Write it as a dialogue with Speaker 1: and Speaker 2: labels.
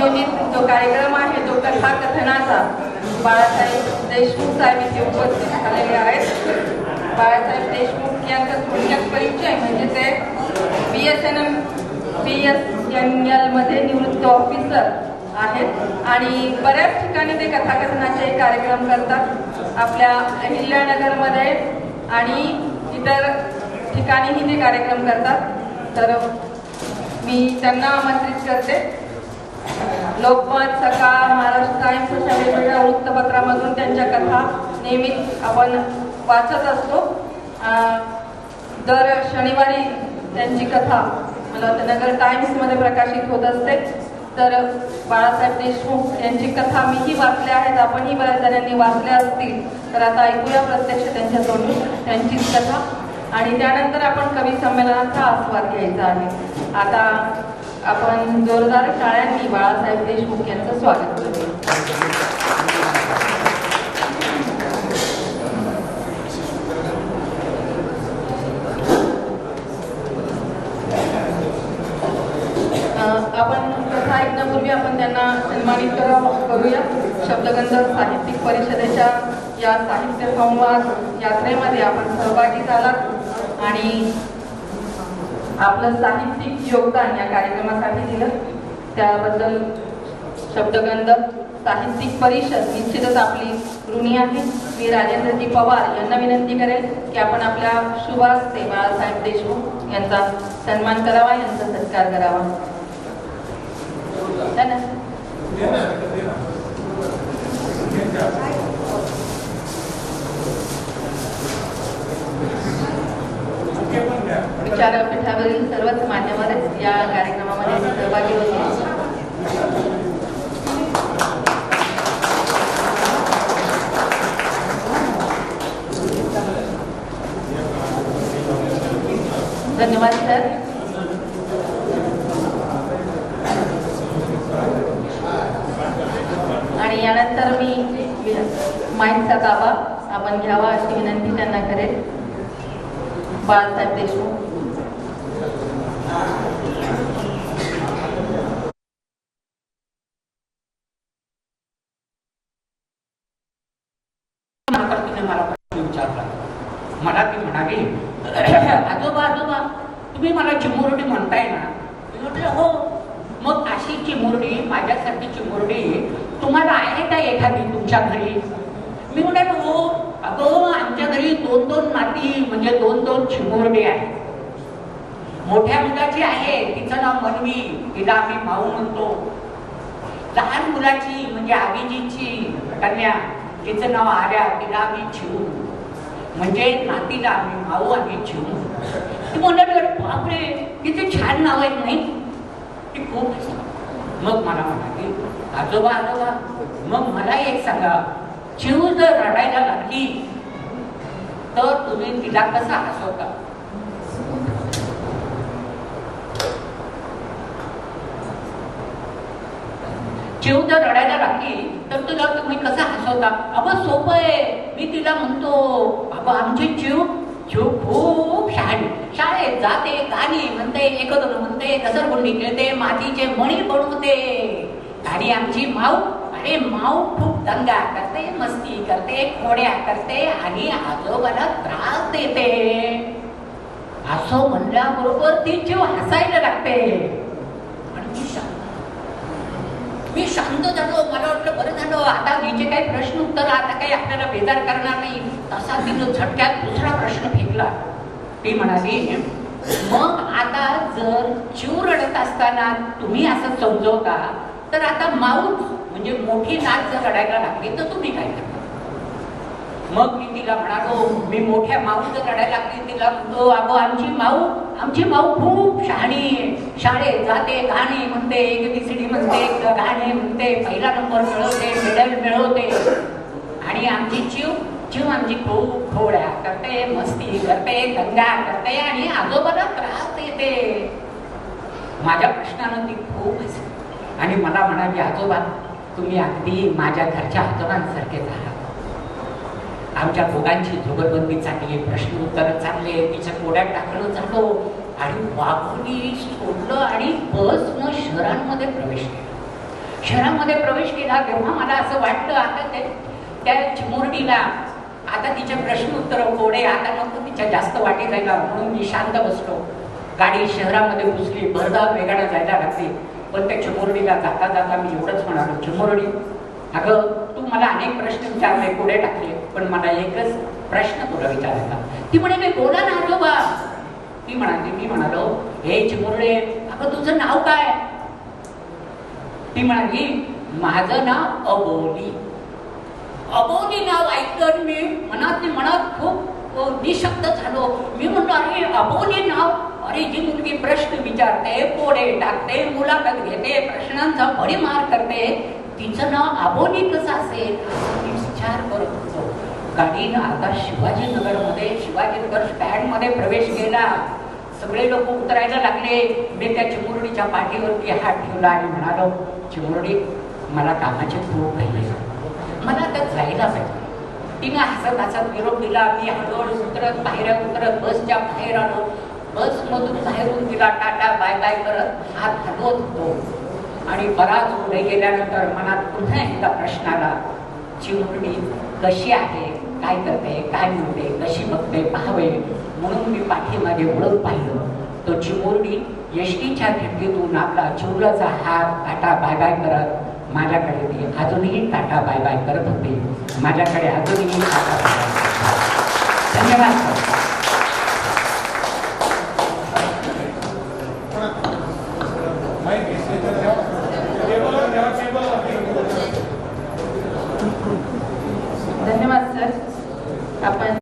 Speaker 1: नियोजित जो कार्यक्रम आहे तो कथा कथनाचा बाळासाहेब देशमुख साहेब इथे उपस्थित झालेले आहेत. बाळासाहेब देशमुख यांचा थोडक्यात परिचय म्हणजे ते B S N M B S N एलमध्ये निवृत्त ऑफिसर आहेत. आणि बऱ्याच ठिकाणी ते कथाकथनाचे कार्यक्रम करतात. आपल्या अहिल्यानगरमध्ये आणि इतर ठिकाणीही ते कार्यक्रम करतात. तर मी त्यांना आमंत्रित करते. लोकमत सकाळ महाराष्ट्र टाइम्स अशा वेगवेगळ्या वृत्तपत्रामधून त्यांच्या कथा नेहमीच आपण वाचत असतो. दर शनिवारी त्यांची कथा मला वाटतं नगर टाइम्समध्ये प्रकाशित होत असते. तर बाळासाहेब देशमुख यांची कथा मीही वाचल्या आहेत आपणही बऱ्याच जणांनी वाचल्या असतील. तर आता ऐकूया प्रत्यक्ष त्यांच्या तोंडून त्यांचीच कथा. आणि त्यानंतर आपण कवी संमेलनाचा आस्वाद घ्यायचा आहे. आता आपण जोरदार टाळ्यांनी बाळासाहेब देशमुख यांचं स्वागत करतो. आपण कथा ऐकण्यापूर्वी आपण त्यांना सन्मानित करूया. शब्दगंध साहित्यिक परिषदेच्या या साहित्य संवाद यात्रेमध्ये आपण सहभागी झालात. आणि आपलं साहित्यिक योगदान या कार्यक्रमासाठी दिलं. त्याबद्दल शब्दगंध साहित्यिक परिषद निश्चितच आपली ऋणी आहे. मी राजेंद्रजी पवार यांना विनंती करेल की आपण आपल्या सुभाष ते बाळासाहेब देशमुख यांचा सन्मान करावा यांचा सत्कार करावा. धन्यवाद. विचारपीठावरील सर्वच मान्यवर या कार्यक्रमामध्ये सहभागी होते. धन्यवाद सर. आणि यानंतर मी माईकचा ताबा आपण घ्यावा अशी विनंती त्यांना करेल. बाळासाहेब देशमुख
Speaker 2: नंतर तिने मला प्रश्न विचारला मला ती म्हणाली आजोबा आजोबा तुम्ही मला चिमुरडी म्हणताय ना? मी म्हटलं हो. मग अशी चिमुरडी माझ्यासारखी चिमुरडी तुम्हाला आहे का एखादी तुमच्या घरी? मी म्हणे हो. अगं आमच्या घरी दोन दोन नाती म्हणजे दोन दोन चिमुरडी आहेत मोठ्या मुलाची आहे तिचं नाव मनवी तिला आम्ही भाऊ म्हणतो. लहान मुलाची म्हणजे आबीजीची कन्या तिचं नाव आर्या तिला आम्ही चिऊ. म्हणजे नातीला आम्ही भाऊ आणि चिऊ. ती म्हणाली बापरे किती छान नाव आहेत नाही? ती खूप मग मला म्हणाली आजोबा आजोबा मग मला एक सांगा जीव जर रडायला लागली तर तुम्ही तिला कसा हसवता? जीव जर रडायला लागली तर तुला तुम्ही कसा हसवता? अगं सोपं आहे. मी तिला म्हणतो अगं आमची चिव चिव खूप शहाणी. शाळेत जाते गाणी म्हणते एकत्र म्हणते म्हणते घसरगुंडी खेळते मातीचे मणी बनवते. आणि आमची माऊ अरे माऊ खूप दंगा करते मस्ती करते खोड्या करते आणि आजोबाला त्रास देते असं म्हणल्याबरोबर ती जीव हसायला लागते आणि मी शांत मी शांत झालो मला वाटलं बरं झालं आता हिचे काही प्रश्न उत्तर आता काही आपल्याला बेजार करणार नाही तसा तिनं झटक्यात दुसरा प्रश्न फेकला ती म्हणाली मग आता जर चिव रडत असताना तुम्ही असं समजवता तर आता माऊच म्हणजे मोठी नाच जर रडायला लागली तर तुम्ही काय करता? मग मी तिला म्हणालो मी मोठ्या माऊ जर रडायला लागली तिला म्हणतो अगो आमची माऊ आमची माऊ खूप शहाणी आहे. शाळेत जाते गाणी म्हणते एक एबीसीडी म्हणते गाणे म्हणते पहिला नंबर मिळवते मेडल मिळवते. आणि आमची जीव जीव आमची खूप खोड्या करते मस्ती करते दंगा करते आणि आजोबाला त्रास देते. माझ्या प्रश्नानं ती खूप आणि मला म्हणाली आजोबा तुम्ही अगदी माझ्या घरच्या आजोबांसारखेच आहात. आमच्या दोघांची जोगरबंदी चांगली प्रश्न उत्तर चांगले तिच्या कोड्यात टाकलं झालो आणि वाघुनी सोडलं आणि बसनं शहरांमध्ये प्रवेश केला. शहरामध्ये प्रवेश केला तेव्हा मला असं वाटलं आता ते त्या चिमुरडीला आता तिचे प्रश्नोत्तर कोडे आता नको तिच्या जास्त वाटे जायला म्हणून मी शांत बसलो. गाडी शहरामध्ये घुसली भरधाव वेगानं जायला लागते पण त्या चिमुरडीला जाता जाता मी एवढंच म्हणालो चिमुरडी अगं तू मला अनेक प्रश्न विचारले पुढे टाकले पण मला एकच प्रश्न तुला विचारायचा. ती म्हणे मी बोला ना आजोबा ती म्हणाली मी म्हणालो हे चिमुरडे अगं तुझं नाव काय? ती म्हणाली माझं नाव अबोली. अबोली नाव ऐकलं मी मनात मनात खूप निशब्द झालो. मी म्हणतो अरे अबोली नाव अरे जी मुलगी प्रश्न विचारते पोडे टाकते मुलाखत घेते प्रश्नांचा भडीमार करते. तिचं नाव आबोली कसं असेल? विचार करत होतो. गाडीनं आता शिवाजीनगरमध्ये शिवाजीनगर स्टँडमध्ये प्रवेश केला. सगळे लोक उतरायला लागले. मी त्या चिमुरडीच्या पाठीवरती हात ठेवला आणि म्हणालो चिमुरडी मला कामाची खूप पाहिजे मला आता जायला पाहिजे. तिने हसत हसत निरोप दिला. मी हळूहळू उतरत बाहेर उतरत बसच्या बाहेर आलो. बसमधून बाहेरून तिला टाटा बाय बाय करत हात हलवत होतो आणि बराच पुढे गेल्यानंतर मनात पुन्हा एकदा प्रश्न आला चिमुरडी कशी आहे? काय करते? काय म्हणते? कशी बघते? पाहावे. म्हणून मी पाठीमागे वळून पाहिलं. तो चिमुरडी यष्टीच्या खिडकीतून आपला चिवराचा हात टाटा बाय बाय करत माझ्याकडे ती अजूनही टाटा बाय बाय करत होती. माझ्याकडे अजूनही टाटा बाय धन्यवाद.